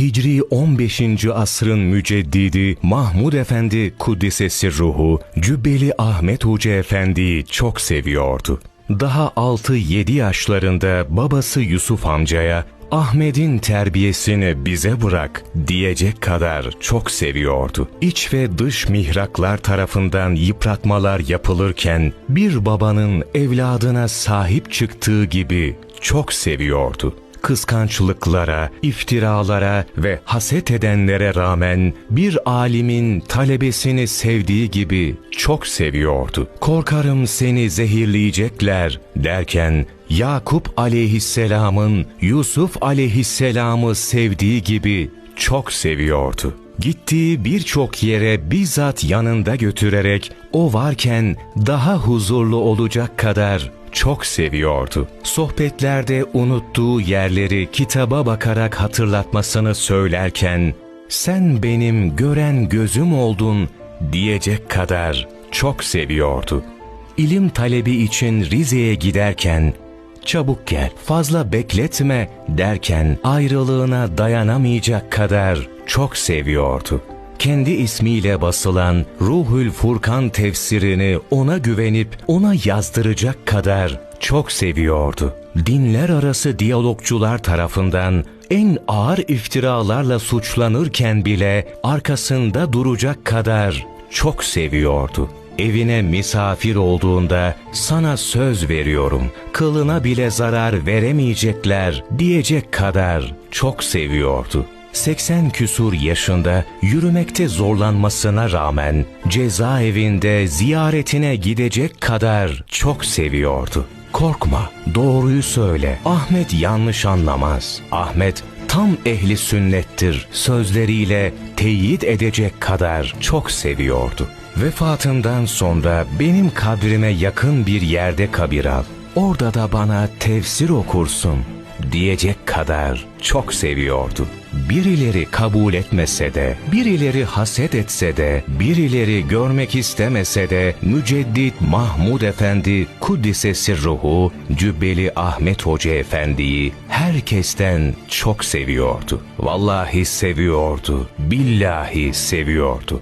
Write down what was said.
Hicri 15. asrın müceddidi Mahmud Efendi Kuddisesi ruhu Cübbeli Ahmet Hoca Efendi'yi çok seviyordu. Daha 6-7 yaşlarında babası Yusuf amcaya Ahmet'in terbiyesini bize bırak diyecek kadar çok seviyordu. İç ve dış mihraklar tarafından yıpratmalar yapılırken bir babanın evladına sahip çıktığı gibi çok seviyordu kıskançlıklara, iftiralara ve haset edenlere rağmen bir alimin talebesini sevdiği gibi çok seviyordu. Korkarım seni zehirleyecekler derken Yakup aleyhisselamın Yusuf aleyhisselamı sevdiği gibi çok seviyordu. Gittiği birçok yere bizzat yanında götürerek o varken daha huzurlu olacak kadar çok seviyordu. Sohbetlerde unuttuğu yerleri kitaba bakarak hatırlatmasını söylerken sen benim gören gözüm oldun diyecek kadar çok seviyordu. İlim talebi için Rize'ye giderken çabuk gel fazla bekletme derken ayrılığına dayanamayacak kadar çok seviyordu kendi ismiyle basılan Ruhül Furkan tefsirini ona güvenip ona yazdıracak kadar çok seviyordu. Dinler arası diyalogcular tarafından en ağır iftiralarla suçlanırken bile arkasında duracak kadar çok seviyordu. Evine misafir olduğunda sana söz veriyorum, kılına bile zarar veremeyecekler diyecek kadar çok seviyordu. 80 küsur yaşında yürümekte zorlanmasına rağmen cezaevinde ziyaretine gidecek kadar çok seviyordu. Korkma, doğruyu söyle. Ahmet yanlış anlamaz. Ahmet tam ehli sünnettir sözleriyle teyit edecek kadar çok seviyordu. Vefatından sonra benim kabrime yakın bir yerde kabir al. Orada da bana tefsir okursun diyecek kadar çok seviyordu. Birileri kabul etmese de, birileri haset etse de, birileri görmek istemese de Müceddit Mahmud Efendi Kuddisesi ruhu Cübbeli Ahmet Hoca Efendi'yi herkesten çok seviyordu. Vallahi seviyordu, billahi seviyordu.